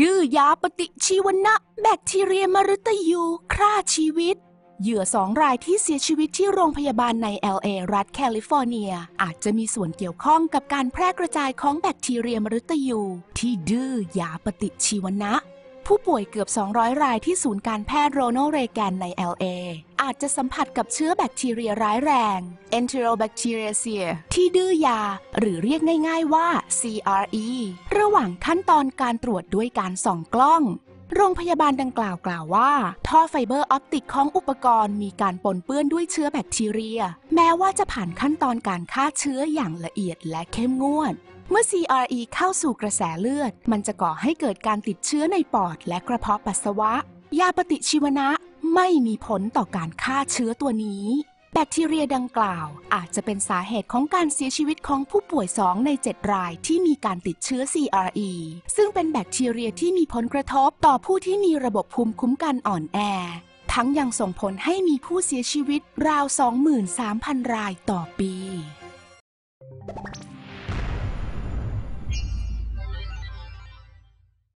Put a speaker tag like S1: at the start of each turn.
S1: ดื้อยาปฏิชีวนะ แบคทีเรียมฤตยูฆ่าชีวิต เหยื่อสองรายที่เสียชีวิตที่โรงพยาบาลใน LA รัฐแคลิฟอร์เนีย อาจจะมีส่วนเกี่ยวข้องกับการแพร่กระจายของแบคทีเรียมฤตยู ที่ดื้อยาปฏิชีวนะ ผู้ป่วยเกือบ 200 รายที่ศูนย์การแพทย์โรนัลเรแกนใน LA อาจจะสัมผัสกับเชื้อแบคทีเรียร้ายแรง Enterobacteriaceae ที่ดื้อยา หรือเรียกง่ายๆว่า CRE ระหว่างขั้นตอนการตรวจด้วยการส่องกล้อง โรงพยาบาลดังกล่าวกล่าวว่า ท่อไฟเบอร์ออปติกของอุปกรณ์มีการปนเปื้อนด้วยเชื้อแบคทีเรีย แม้ว่าจะผ่านขั้นตอนการฆ่าเชื้ออย่างละเอียดและเข้มงวด เมื่อ CRE เข้าสู่กระแสเลือด มันจะก่อให้เกิดการติดเชื้อในปอดและกระเพาะปัสสาวะ ยาปฏิชีวนะไม่มีผลต่อการฆ่าเชื้อตัวนี้ แบคทีเรียดังกล่าว อาจจะเป็นสาเหตุของการเสียชีวิตของผู้ป่วย 2 ใน 7 รายที่มีการติดเชื้อ CRE ซึ่งเป็นแบคทีเรียที่มีผลกระทบต่อผู้ที่มีระบบภูมิคุ้มกันอ่อนแอ ทั้งยังส่งผลให้มีผู้เสียชีวิตราว 23,000 รายต่อปี